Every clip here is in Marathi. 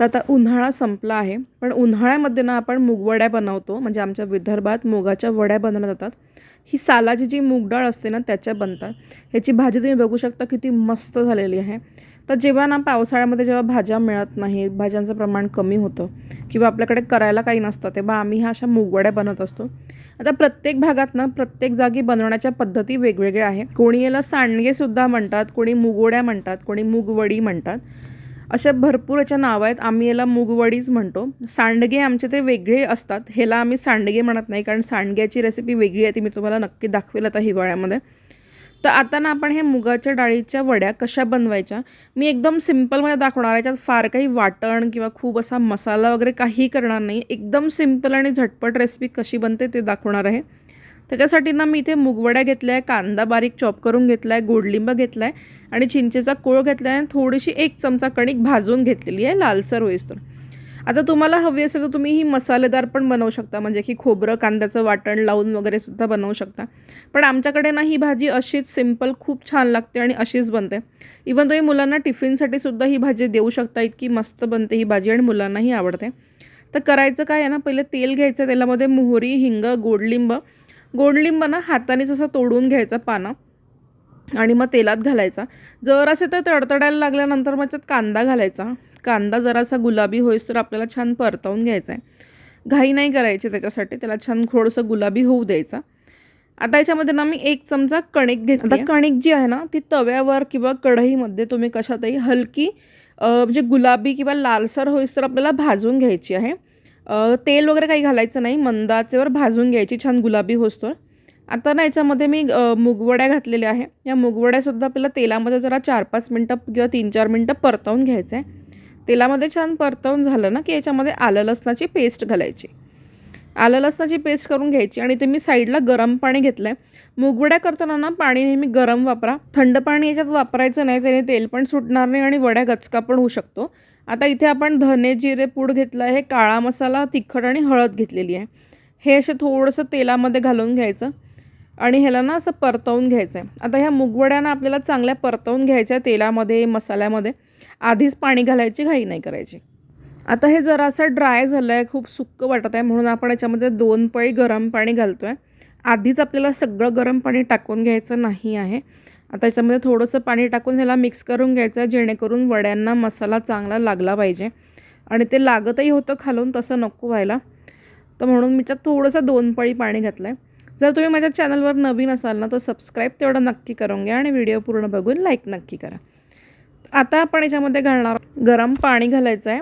तर आता उन्हाळा संपला आहे. पण उन्हाळ्यामध्ये ना आपण मुगवड्या बनवतो. म्हणजे आमच्या विदर्भात मुगाच्या वड्या बनवल्या जातात. ही सालाची जी मूगडाळ असते ना त्याच्या बनतात. ह्याची भाजी तुम्ही बघू शकता किती मस्त झालेली आहे. तर जेव्हा ना पावसाळ्यामध्ये जेव्हा भाज्या मिळत नाहीत भाज्यांचं प्रमाण कमी होतं किंवा आपल्याकडे करायला काही नसतं तेव्हा आम्ही ह्या अशा मुगवड्या बनवत असतो. आता प्रत्येक भागात ना प्रत्येक जागी बनवण्याच्या पद्धती वेगवेगळ्या आहेत. कोणी याला सांडगेसुद्धा म्हणतात कोणी मुगवड्या म्हणतात कोणी मुगवडी म्हणतात. अशा भरपूर याच्या नावं आहेत आम्ही याला मूगवडीच म्हणतो. सांडगे आमचे ते वेगळे असतात. ह्याला आम्ही सांडगे म्हणत नाही कारण सांडग्याची रेसिपी वेगळी आहे ती मी तुम्हाला नक्की दाखवेल आता हिवाळ्यामध्ये. तर आता ना आपण हे मुगाच्या डाळीच्या वड्या कशा बनवायच्या? मी एकदम सिम्पलमध्ये दाखवणार आहे. याच्यात फार काही वाटण किंवा खूप असा मसाला वगैरे काही करणार नाही. एकदम सिंपल आणि झटपट रेसिपी कशी बनते ते दाखवणार आहे. त्याच्यासाठी ना मी इथे मुगवड्या घेतल्या आहे कांदा बारीक चॉप करून घेतला आहे गोडलिंब घेतला आहे. आणि चिंचेचा कोळ घेतला आहे आणि थोडीशी एक चमचा कणिक भाजून घेतलेली आहे लालसर होईस्तोवर. आता तुम्हाला हवी असेल तर तुम्ही ही मसालेदार पण बनवू शकता म्हणजे की खोबरं कांद्याचं वाटण लावून वगैरे सुद्धा बनवू शकता. पण आमच्याकडे ना ही भाजी अशीच सिंपल खूप छान लागते आणि अशीच बनते. इवन तुम्ही मुलांना टिफिनसाठी सुद्धा ही भाजी देऊ शकता इतकी मस्त बनते ही भाजी आणि मुलांनाही आवडते. तर करायचं काय आहे ना पहिले तेल घ्यायचं तेलामध्ये मोहरी हिंग गोडलिंब. गोडलिंब ना हातानेच असं तोडून घ्यायचं पानं. आणि मग तेलात घालायचा. जर असे तर तडतडायला लागल्यानंतर मग त्यात कांदा घालायचा. कांदा जरासा गुलाबी होईस तर आपल्याला छान परतवून घ्यायचा आहे घाई नाही करायची त्याच्यासाठी त्याला छान थोडंसं गुलाबी होऊ द्यायचा. आता याच्यामध्ये ना मी एक चमचा कणिक घेतली आता कणिक जी आहे ना ती तव्यावर किंवा कढईमध्ये तुम्ही कशातही हलकी म्हणजे गुलाबी किंवा लालसर होईस तर आपल्याला भाजून घ्यायची आहे. तेल वगैरे काही घालायचं नाही. मंदाचेवर भाजून घ्यायची छान गुलाबी होईस्तोवर आता ना याच्यामध्ये मी मुगवड्या घातलेल्या आहे. या मुगवड्यासुद्धा आपल्याला तेलामध्ये जरा चार पाच मिनटं किंवा तीन चार मिनटं परतवून घ्यायचं आहे तेलामध्ये छान परतवून झालं ना की याच्यामध्ये आलं लसणाची पेस्ट घालायची. आलं लसणाची पेस्ट करून घ्यायची आणि ते मी साईडला गरम पाणी घेतलं आहे मुगवड्या करताना ना पाणी नेहमी गरम वापरा. थंड पाणी याच्यात वापरायचं नाही त्याने तेल पण सुटणार नाही आणि वड्या गचका पण होऊ शकतो. आता इथे आपण धने जिरे पूड घेतलं आहे काळा मसाला तिखट आणि हळद घेतलेली आहे. हे असे थोडंसं तेलामध्ये घालून घ्यायचं. आणि ह्याला ना असं परतवून घ्यायचं आहे आता ह्या मुगवड्यांना आपल्याला चांगल्या परतवून घ्यायच्या तेलामध्ये मसाल्यामध्ये. आधीच पाणी घालायची घाई नाही करायची. आता हे जरा असं ड्राय झालं आहे खूप सुक्क वाटत आहे म्हणून आपण याच्यामध्ये दोन पळी गरम पाणी घालतो आहे आधीच आपल्याला सगळं गरम पाणी टाकून घ्यायचं नाही आहे. आता याच्यामध्ये थोडंसं पाणी टाकून ह्याला मिक्स करून घ्यायचं आहे जेणेकरून वड्यांना मसाला चांगला लागला पाहिजे. आणि ते लागतही होतं खालून तसं नको व्हायला. तर म्हणून मी त्यात थोडंसं दोन पळी पाणी घातलं आहे जर तुम्ही माझ्या चॅनलवर नवीन असाल ना तर सबस्क्राईब तेवढं नक्की करून घ्या आणि व्हिडिओ पूर्ण बघून लाईक नक्की करा. आता आपण याच्यामध्ये घालणार गरम पाणी घालायचं आहे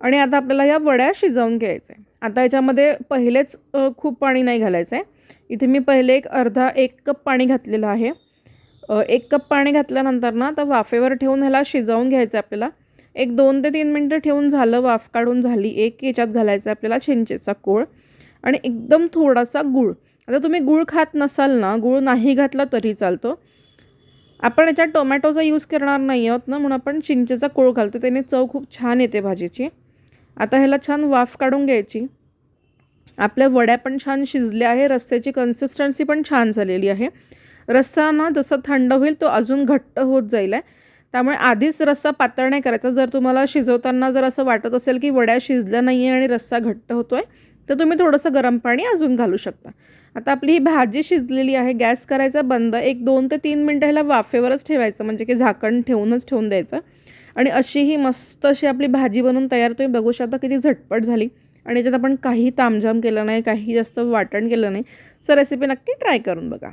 आणि आता आपल्याला ह्या वड्या शिजवून घ्यायचं आहे आता याच्यामध्ये पहिलेच खूप पाणी नाही घालायचं आहे इथे मी पहिले एक अर्धा एक कप पाणी घातलेलं आहे. एक कप पाणी घातल्यानंतर ना तर वाफेवर ठेवून ह्याला शिजवून घ्यायचं आहे आपल्याला. एक दोन ते तीन मिनटं ठेवून झालं वाफ काढून झाली एक याच्यात घालायचं आहे आपल्याला चिंचेचा कोळ. आणि एकदम थोडासा गूळ. आता तुम्ही गूळ खात नसाल ना गूळ नाही घातला तरी चालतो. आपण याच्यात टोमॅटोचा यूज करणार नाही आहोत ना म्हणून आपण चिंचेचा कोळ घालतो. त्याने चव खूप छान येते भाजीची. आता ह्याला छान वाफ काढून घ्यायची. आपल्या वड्या पण छान शिजल्या आहे रस्त्याची कन्सिस्टन्सी पण छान झालेली आहे. रस्सा ना जसं थंड होईल तो अजून घट्ट होत जाईल आहे त्यामुळे आधीच रस्सा पातळ नाही करायचा. जर तुम्हाला शिजवताना जर असं वाटत असेल की वड्या शिजल्या नाही आहे आणि रस्सा घट्ट होतो आहे तर तुम्ही थोडंसं गरम पाणी अजून घालू शकता. आता आपली ही भाजी शिजलेली आहे गॅस करायचा बंद. एक दोन ते तीन मिनटं ह्याला वाफेवरच ठेवायचं म्हणजे की झाकण ठेवूनच ठेवून द्यायचं. आणि अशी ही मस्त अशी आपली भाजी बनवून तयार तुम्ही बघू शकता किती झटपट झाली. आणि याच्यात आपण काही तामझाम केलं नाही काही जास्त वाटण केलं नाही. सर रेसिपी नक्की ट्राय करून बघा.